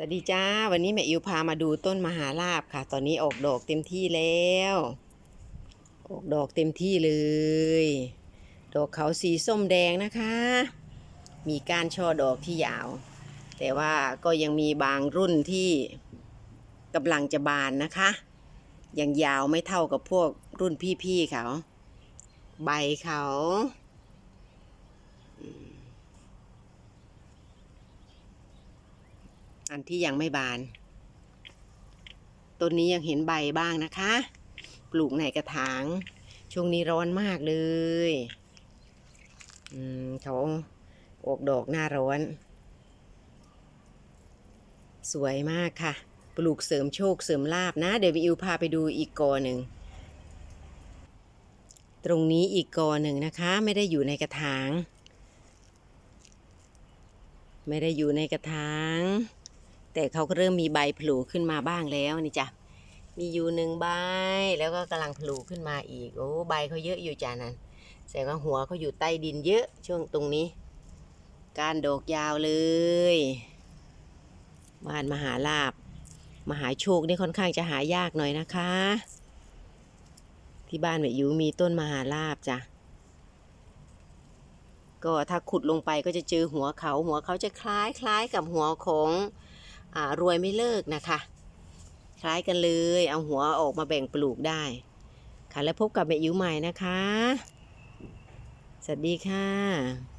สวัสดีจ้า วันนี้แม่อิวพามาดูต้นมหาลาบค่ะ ตอนนี้ออกดอกเต็มที่แล้ว ออกดอกเต็มที่เลย ดอกเขาสีส้มแดงนะคะ มีก้านช่อดอกที่ยาว แต่ว่าก็ยังมีบางรุ่นที่กำลังจะบานนะคะ ยังยาวไม่เท่ากับพวกรุ่นพี่ๆเขา ใบเขา อันที่ยังไม่บาน ต้นนี้ยังเห็นใบบ้างนะคะ ปลูกในกระถาง ช่วงนี้ร้อนมากเลย อืมเขาออกดอกหน้าร้อน สวยมากค่ะ ปลูกเสริมโชคเสริมลาบนะ เดี๋ยววิวพาไปดูอีกกอหนึ่ง ตรงนี้อีกกอหนึ่งนะคะ ไม่ได้อยู่ในกระถาง ไม่ได้อยู่ในกระถาง แต่เขาก็เริ่มมีใบผล่ขึ้นมาบ้างแล้วนี่จ้ะมีอยู่หนึ่งใบแล้วก็กำลังผล่ขึ้นมาอีก โอ้ใบเขาเยอะอยู่จ้ะนั่นแสดงว่าหัวเขาอยู่ใต้ดินเยอะช่วงตรงนี้ การโดกยาวเลยบ้านมหาลาบมหาโชคนี่ค่อนข้างจะหายากหน่อยนะคะ ที่บ้านแม่ยูมีต้นมหาลาบจ้ะก็ถ้าขุดลงไปก็จะเจอหัวเขาหัวเขาจะคล้ายคล้ายกับหัวของ รวยไม่เลิกนะคะ คล้ายกันเลย เอาหัวออกมาแบ่งปลูกได้ ค่ะแล้วพบกับแม่ยิ้วใหม่นะคะ สวัสดีค่ะ